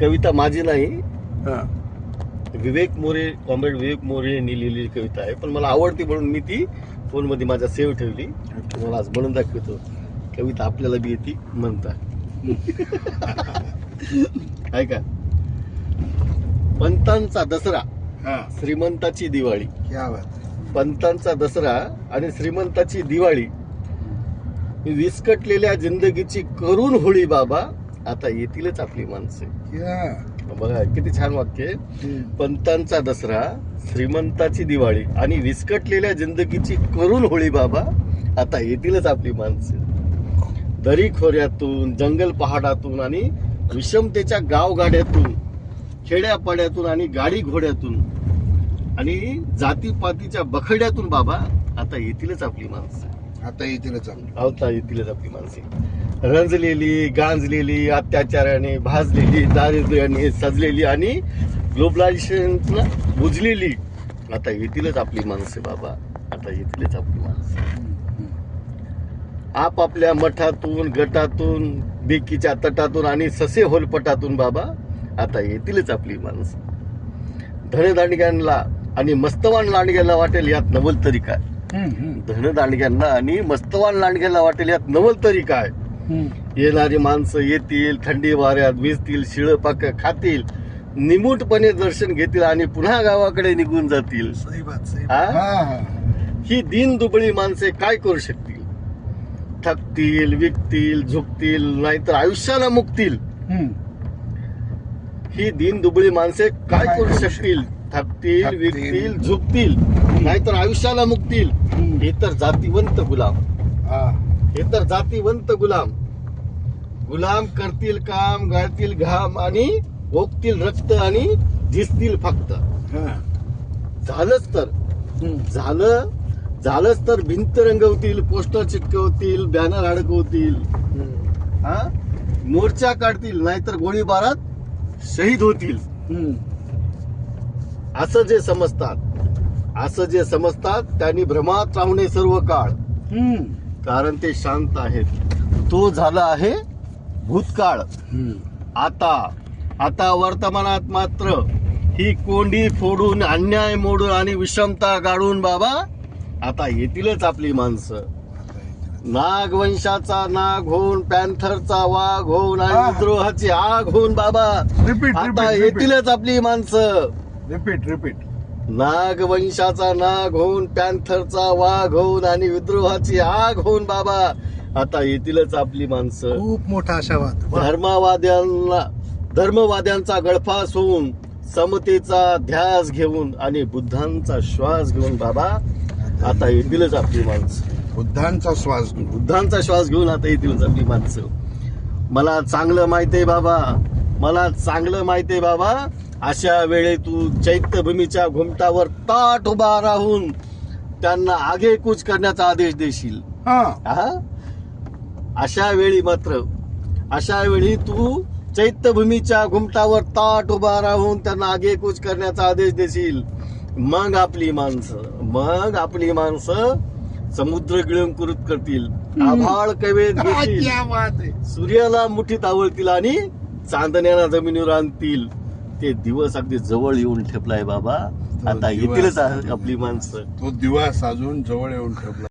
कविता माझी नाही. हा. विवेक मोरे कॉम्रेड विवेक मोरे यांनी लिहिलेली कविता आहे. पण मला आवडती म्हणून मी ती फोनमध्ये माझ्या सेव्ह ठेवली. तुम्हाला आज म्हणून दाखवतो. कविता आपल्याला बी येते म्हणता. ऐका पंतांचा दसरा हा. श्रीमंताची दिवाळी. क्या बात आहे. पंतांचा दसरा आणि श्रीमंताची दिवाळी. विस्कटलेल्या जिंदगीची करून होळी बाबा आता येतीलच आपली माणसे. बघा किती छान वाक्य आहे. पंतांचा दसरा श्रीमंताची दिवाळी आणि विस्कटलेल्या जिंदगीची करून होळी बाबा आता येतीलच आपली माणसे. दरी खोऱ्यातून जंगल पहाडातून आणि विषमतेच्या गावगाड्यातून खेड्यापाड्यातून आणि गाडी घोड्यातून आणि जातीपातीच्या बखड्यातून बाबा आता येतीलच आपली माणसं. आता येतील चांगलं आवता येतीलच आपली माणसे. रंजलेली गांजलेली अत्याचाराने भाजलेली दारिद्र्याने सजलेली आणि ग्लोबलायझेशन बुजलेली. आता येतीलच आपली माणसे बाबा. आता येतीलच आपली माणसं. आपापल्या मठातून गटातून बेकीच्या तटातून आणि ससे होलपटातून बाबा आता येतीलच आपली माणसं. धनदांडग्यांना आणि मस्तवान लांडग्याला वाटेल यात नवल तरी काय? धनदांडग्यांना आणि मस्तवान लांडग्याला वाटेल यात नवल तरी काय. येणारी माणसं येतील थंडी वाऱ्यात भिजतील शिळ पाक खातील निमूटपणे दर्शन घेतील आणि पुन्हा गावाकडे निघून जातील सही बात सही हा? बात. हा, हा. ही दिन दुबळी माणसे काय करू शकतील थकतील विकतील झुकतील नाहीतर आयुष्याला मुकतील. ही दिन दुबळी माणसे काय करू शकतील थकतील. विकतील झुकतील नाहीतर आयुष्याला मुकतील. हे तर जातीवंत गुलाम हा. तर जातीवंत गुलाम गुलाम करतील काम गाळतील घाम आणि ओकतील रक्त आणि झिजतील फक्त हा. झालंच तर. झालं झालंच तर भिंत रंगवतील पोस्टर चिटकवतील बॅनर अडकवतील. हा मोर्चा काढतील नाहीतर गोळीबारात शहीद होतील. असं जे समजतात असं जे समजतात त्यांनी भ्रमात राहू नये सर्व काळ. कारण ते शांत आहेत तो झाला आहे भूतकाळ. आता आता वर्तमानात मात्र ही कोंडी फोडून अन्याय मोडून आणि विषमता गाडून बाबा आता येतीलच आपली माणसं. नागवंशाचा नाग होऊन पॅन्थरचा वाघ होऊन आणि. विद्रोहाची आग होऊन बाबा Repeat, आता. येतीलच आपली माणसं रिपीट रिपीट नागवंशाचा नाग होऊन पॅन्थरचा वाघ होऊन आणि विद्रोहाची आग होऊन बाबा. आता येतीलच आपली माणसं. खूप मोठा आशावाद. धर्मवाद्यांना धर्मवाद्यांचा गळफास होऊन समतेचा ध्यास घेऊन आणि बुद्धांचा श्वास घेऊन बाबा आता येतीलच आपली माणसं. बुद्धांचा श्वास घेऊ. बुद्धांचा श्वास घेऊन आता येतीलच आपली माणसं. मला चांगलं माहितीये बाबा. मला चांगलं माहितीये बाबा. अशा वेळी तू चैत्यभूमीच्या घुमटावर ताट उभा राहून त्यांना आगेकूच करण्याचा आदेश देशील? अशा वेळी मात्र अशा वेळी तू चैत्यभूमीच्या घुमटावर ताट उभा राहून त्यांना आगेकूच करण्याचा आदेश देशील. मग आपली माणसं मग आपली माणसं समुद्र गिळंकृत करतील. आभाळ कवेत घेतील. सूर्याला मुठीत आवळतील आणि चांदण्याला जमिनीवर आणतील. ते दिवस अगदी जवळ येऊन ठेपलाय बाबा. आता दिवस- येतीलच आपली माणसं. तो दिवा साजून जवळ येऊन ठेवला